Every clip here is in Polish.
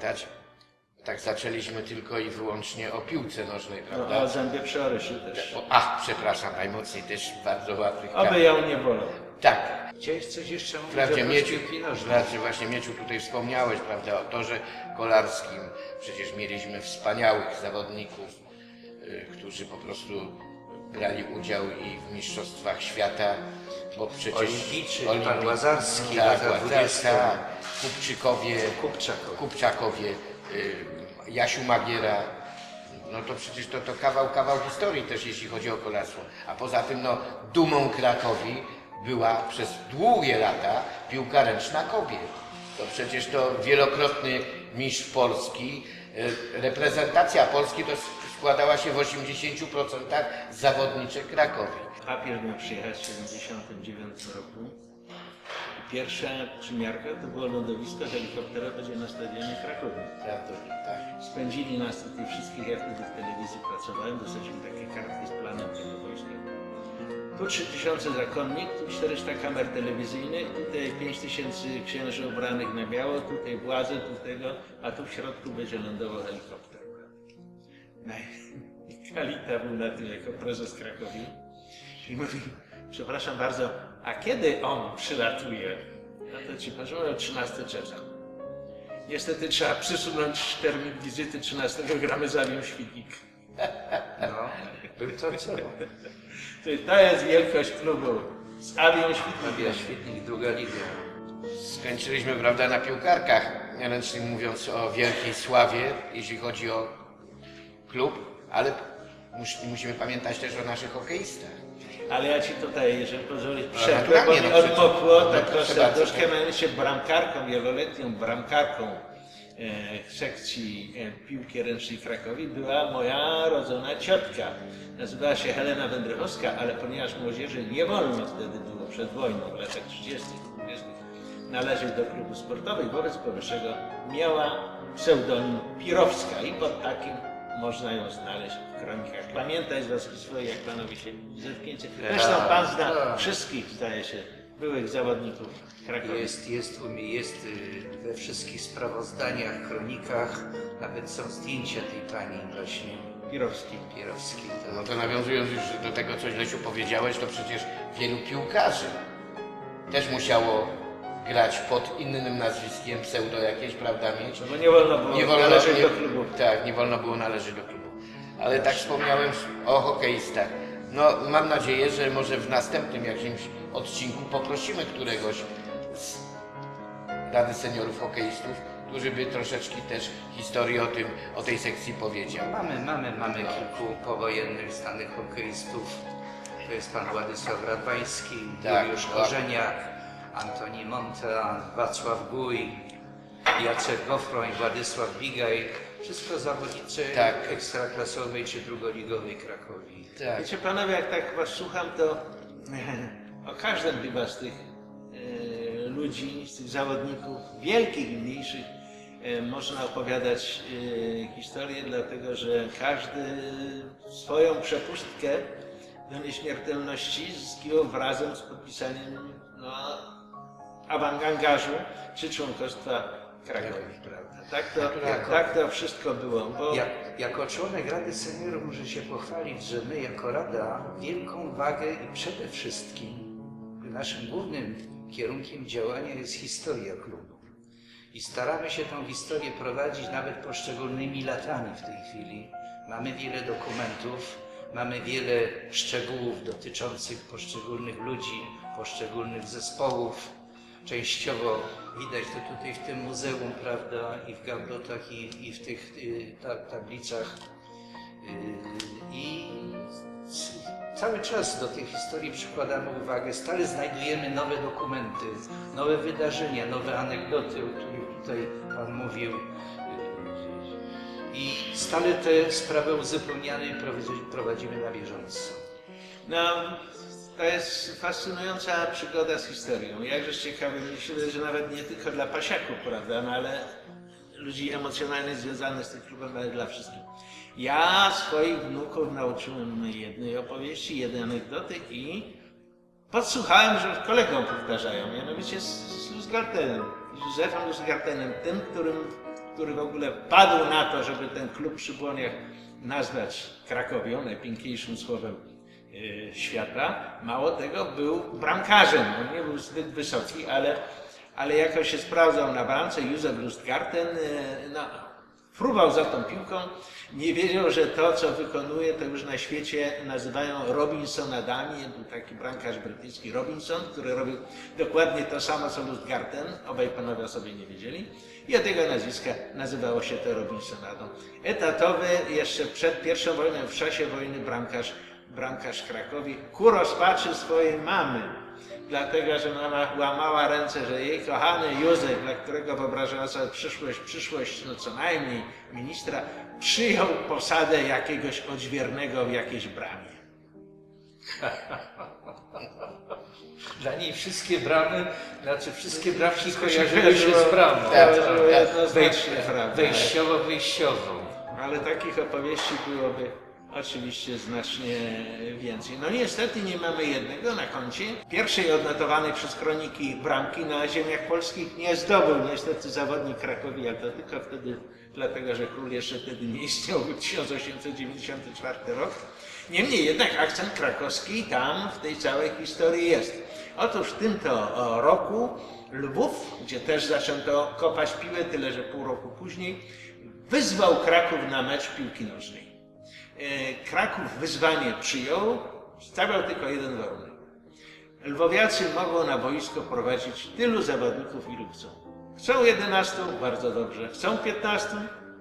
pamiętać. Tak zaczęliśmy tylko i wyłącznie o piłce nożnej, No, prawda? a o zębie przeoryszy też. O, ach, przepraszam, najmocniej też bardzo łatwych. Oby ją nie bolą. Tak, Chciałeś coś jeszcze mówić Wprawdzie o Mieciu, wprawdzie właśnie Mieciu tutaj wspomniałeś, prawda, o torze kolarskim. Przecież mieliśmy wspaniałych zawodników, y, którzy po prostu brali udział i w mistrzostwach świata, bo przecież... Olimpijczyk, Olimpi- pan Łazarski, tak, lata Łazarski, 20. tak, Kupczykowie, Kupczakowie. Kupczakowie, y, Jasiu Magiera, no to przecież to, to kawał, kawał historii też, jeśli chodzi o kolarstwo. A poza tym, no, dumą Krakowi była przez długie lata piłka ręczna kobiet. To przecież to wielokrotny mistrz Polski. y, Reprezentacja Polski to składała się w 80% z zawodniczek Krakowi. Papier miał przyjechać w 79 roku. Pierwsza przymiarka to było lądowisko helikopterowe na stadionie w Krakowie. Tak. Spędzili nas tutaj wszystkich, ja wtedy w telewizji pracowałem, dostaliśmy takie kartki z planem tego wojska. Tu 3000 zakonnik, tu 400 kamer telewizyjnych, tutaj 5000 księży ubranych na biało, tutaj władze, tu tego, a tu w środku będzie lądował helikopter. No i Kalita był na tym jako prezes Krakowi i mówi, przepraszam bardzo, a kiedy on przylatuje? No to ci że 13 czerwca. Niestety trzeba przesunąć termin wizyty 13 gramy z Awią Świdnik. No, był to co? To jest wielkość klubu z Awią Świdnik. Nabija świetnik, druga liga. Skończyliśmy, prawda, na piłkarkach, ręcznie mówiąc o wielkiej sławie, jeśli chodzi o klub, ale mus, musimy pamiętać też o naszych hokeistach. Ale ja ci tutaj, jeżeli pozwolisz, przerwę, bo mi no odmokło, tak to proszę, trzeba, troszkę miałem się bramkarką, wieloletnią bramkarką e, sekcji e, piłki ręcznej w Krakowie była moja rodzona ciotka. Nazywała się Helena Wędrychowska, ale ponieważ młodzieży nie wolno wtedy było przed wojną, w latach 30., 20., należeć do klubu sportowego, wobec powyższego miała pseudonim Pirowska i pod takim można ją znaleźć w kronikach. Pamiętaj z was swoich, jak panowie się zetknięcie. Zresztą pan zna tak. wszystkich, zdaje się, byłych zawodników Krakowi. Jest, jest, u mnie- jest y, we wszystkich sprawozdaniach, kronikach, nawet są zdjęcia tej pani właśnie Pirowski. Pierowskiej. No To, to nawiązując już do tego, co Lesiu powiedziałeś, to przecież wielu piłkarzy też musiało grać pod innym nazwiskiem, pseudo jakieś, prawda, mieć. No bo nie wolno było Nie wolno, należeć nie, do klubu. Tak, nie wolno było należeć do klubu. Ale tak wspomniałem o hokeistach. No, mam nadzieję, że może w następnym jakimś odcinku poprosimy któregoś z Rady Seniorów Hokeistów, którzy by troszeczkę też historię o tym, o tej sekcji powiedział. mamy, mamy, mamy kilku powojennych znanych hokeistów. To jest pan Władysław Radwański, Tak, Juliusz tak. Korzeniak, Antoni Monta, Wacław Guj, Jacek Gofroń, Władysław Bigaj. Wszystko zawodnicy Tak. ekstraklasowej czy drugoligowej Krakowi. Tak. Wiecie panowie, jak tak was słucham, to o każdym chyba z tych e, ludzi, z tych zawodników, wielkich i mniejszych, e, można opowiadać e, historię, dlatego że każdy swoją przepustkę do nieśmiertelności zyskiwał wrazem z podpisaniem no, awangarzu czy członkostwa Krakowi, prawda? Tak to, Jako- tak to wszystko było. Bo... Jak, jako członek Rady Seniorów muszę się pochwalić, że my jako Rada wielką wagę i przede wszystkim naszym głównym kierunkiem działania jest historia klubu. I staramy się tą historię prowadzić nawet poszczególnymi latami w tej chwili. Mamy wiele dokumentów, mamy wiele szczegółów dotyczących poszczególnych ludzi, poszczególnych zespołów. Częściowo widać to tutaj w tym muzeum, prawda, i w gablotach, i, i w tych y, ta, tablicach. Y, I cały czas do tej historii przykładamy uwagę. Stale znajdujemy nowe dokumenty, nowe wydarzenia, nowe anegdoty, o których tutaj Pan mówił. I stale te sprawy uzupełniane i prowadzi- prowadzimy na bieżąco. No, to jest fascynująca przygoda z historią. Jakżeż ciekawy, myślę, że nawet nie tylko dla pasiaków, prawda, no ale ludzi emocjonalnie związanych z tym klubem, ale dla wszystkich. Ja swoich wnuków nauczyłem jednej opowieści, jednej anegdoty i podsłuchałem, że kolegom powtarzają, mianowicie z, z Luzgartenem, Józefem Luzgartenem, tym, którym, który w ogóle padł na to, żeby ten klub przy Błoniach nazwać Krakowią, najpiękniejszym słowem świata. Mało tego, był bramkarzem. On nie był zbyt wysoki, ale, ale jakoś się sprawdzał na bramce. Józef Lustgarten e, no, fruwał za tą piłką. Nie wiedział, że to, co wykonuje, to już na świecie nazywają Robinsonadami. Był taki bramkarz brytyjski Robinson, który robił dokładnie to samo, co Lustgarten. Obaj panowie o sobie nie wiedzieli. I od jego nazwiska nazywało się to Robinsonadą. Etatowy jeszcze przed pierwszą wojną, w czasie wojny bramkarz, bramkarz Krakowi ku rozpaczy swojej mamy. Dlatego, że mama łamała ręce, że jej kochany Józef, dla którego wyobrażała sobie przyszłość, przyszłość no co najmniej ministra, przyjął posadę jakiegoś odźwiernego w jakiejś bramie. Dla niej wszystkie bramy, znaczy wszystkie bramki Wszystko się kojarzyły się z bramą. Tak, tak. Wejściowo, wyjściową. Ale takich opowieści byłoby oczywiście znacznie więcej. No niestety nie mamy jednego na koncie. Pierwszej odnotowanej przez kroniki bramki na ziemiach polskich nie zdobył niestety zawodnik Krakowi, to tylko wtedy, dlatego że król jeszcze wtedy nie istniał, był 1894 rok. Niemniej jednak akcent krakowski tam w tej całej historii jest. Otóż w tym to roku Lwów, gdzie też zaczęto kopać piłę, tyle że pół roku później, wyzwał Kraków na mecz piłki nożnej. E, Kraków wyzwanie przyjął, stawiał tylko jeden warunek. Lwowiacy mogą na boisko prowadzić tylu zawodników, ilu chcą. Chcą 11, bardzo dobrze. Chcą 15,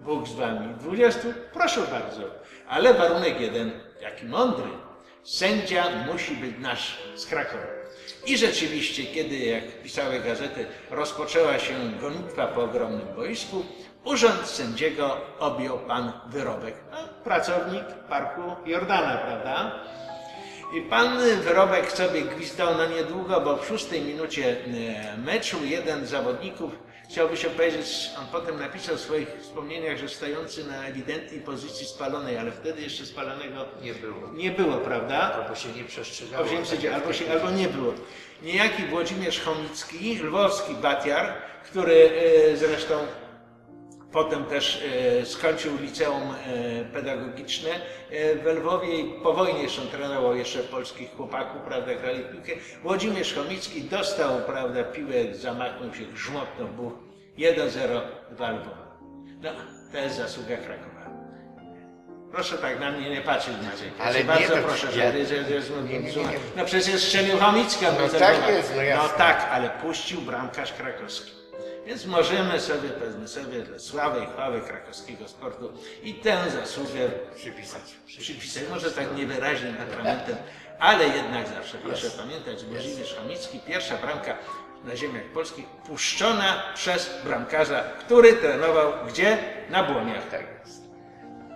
Bóg z wami. 20, proszę bardzo. Ale warunek jeden, jaki mądry. Sędzia musi być nasz z Krakowa. I rzeczywiście, kiedy, jak pisały gazety, rozpoczęła się gonitwa po ogromnym boisku, urząd sędziego objął pan wyrobek. No, pracownik parku Jordana, prawda? I pan Wyrobek sobie gwizdał na niedługo, bo w szóstej minucie e, meczu jeden z zawodników, chciałby się powiedzieć, on potem napisał w swoich wspomnieniach, że stojący na ewidentnej pozycji spalonej, ale wtedy jeszcze spalonego Nie było. nie było, prawda? Albo się nie przestrzegało. Albo, tak jak albo, się, albo nie było. Niejaki Włodzimierz Chomicki, lwowski batiar, który e, zresztą potem też e, skończył liceum e, pedagogiczne e, w Lwowie i po wojnie jeszcze trenował jeszcze polskich chłopaków, prawda, grali piłkę. Włodzimierz Chomicki dostał, prawda, piłę, zamachnął się, grzmotnął, był 1-0 dla Lwowa. No, to jest zasługa Krakowa. Proszę tak na mnie nie patrzeć. Ja Ale nie, bardzo to proszę, ja- żeby, nie, nie, nie. No przecież strzelił Chomicka. No tak jest, no. No tak, ale puścił bramkarz krakowski. Więc możemy sobie, powiedzmy sobie, dla sławy i chwały krakowskiego sportu i tę zasługę Przypisać. przypisać. Może tak niewyraźnym atramentem, ale jednak zawsze proszę pamiętać, Włodzimierz Chomicki, pierwsza bramka na ziemiach polskich, puszczona przez bramkarza, który trenował gdzie? Na Błoniach. Tak jest.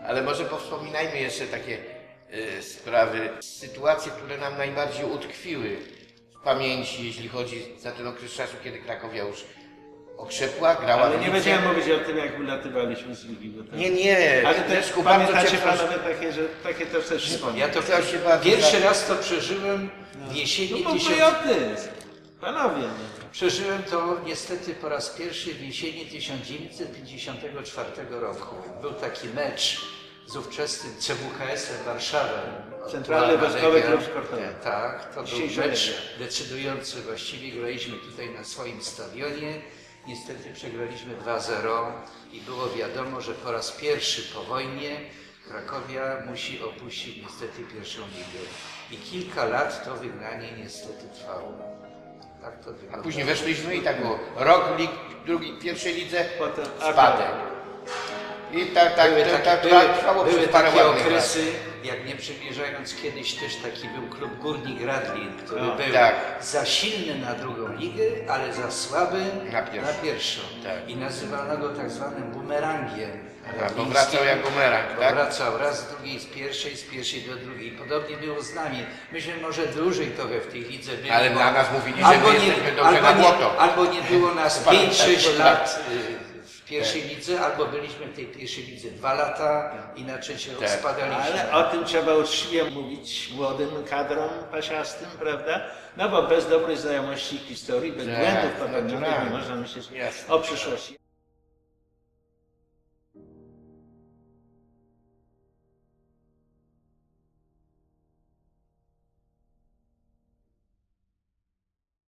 Ale może powspominajmy jeszcze takie y, sprawy, sytuacje, które nam najbardziej utkwiły w pamięci, jeśli chodzi za ten okres czasu, kiedy Krakowia już okrzepła, grała Ale nie lidze. będziemy mówić o tym, jak ulatywaliśmy z ligi. Bo to... Nie, nie. Ale też Leszku, bardzo pamiętacie cię proszę. panowie takie, że takie też też wspomnieć. Ja to bardzo, pierwszy za- raz to przeżyłem w jesieni No bo tysiąc... patriotyzm. Panowie, no. Przeżyłem to niestety po raz pierwszy w jesieni 1954 roku. Był taki mecz z ówczesnym CWKS-em Warszawą. Centralny Aktualna Wojskowy Legia. Klub Sportowy. Tak, to był Dzisiejsza mecz decydujący. Właściwie graliśmy tutaj na swoim stadionie. Niestety przegraliśmy 2-0 i było wiadomo, że po raz pierwszy po wojnie Krakowia musi opuścić niestety pierwszą ligę. I kilka lat to wygnanie niestety trwało. Tak to A później weszliśmy i tak było. Rok lig, drugi, pierwszej lidze, Potem spadek. I tak, tak, były tak, takie, tak, były, tak trwało były przez parę takie ładnych lat. okresy, jak nie przybliżając kiedyś też taki był klub Górnik Radlin, który No, był tak. za silny na drugą ligę, ale za słaby Na pierwszą. pierwszą. Tak. I nazywano go tak zwanym bumerangiem. Aha, bo wracał jak bumerang, Bo tak? Wracał raz z drugiej, z pierwszej, z pierwszej do drugiej. Podobnie było z nami. Myśmy może dłużej trochę w tej lidze byli. Ale dla nas mówili, że my jesteśmy dobrze albo na nie, błoto. albo nie było nas Spadek 5-6 tak, lat y, pierwszej lidze, albo byliśmy w tej pierwszej lidze dwa lata i na trzeci rok Tak. spadaliśmy. Ale o tym trzeba uczciwie mówić młodym kadrom pasiastym, prawda? No bo bez dobrej znajomości historii, bez Tak, błędów popełnionych nie można myśleć Jasne. o przyszłości.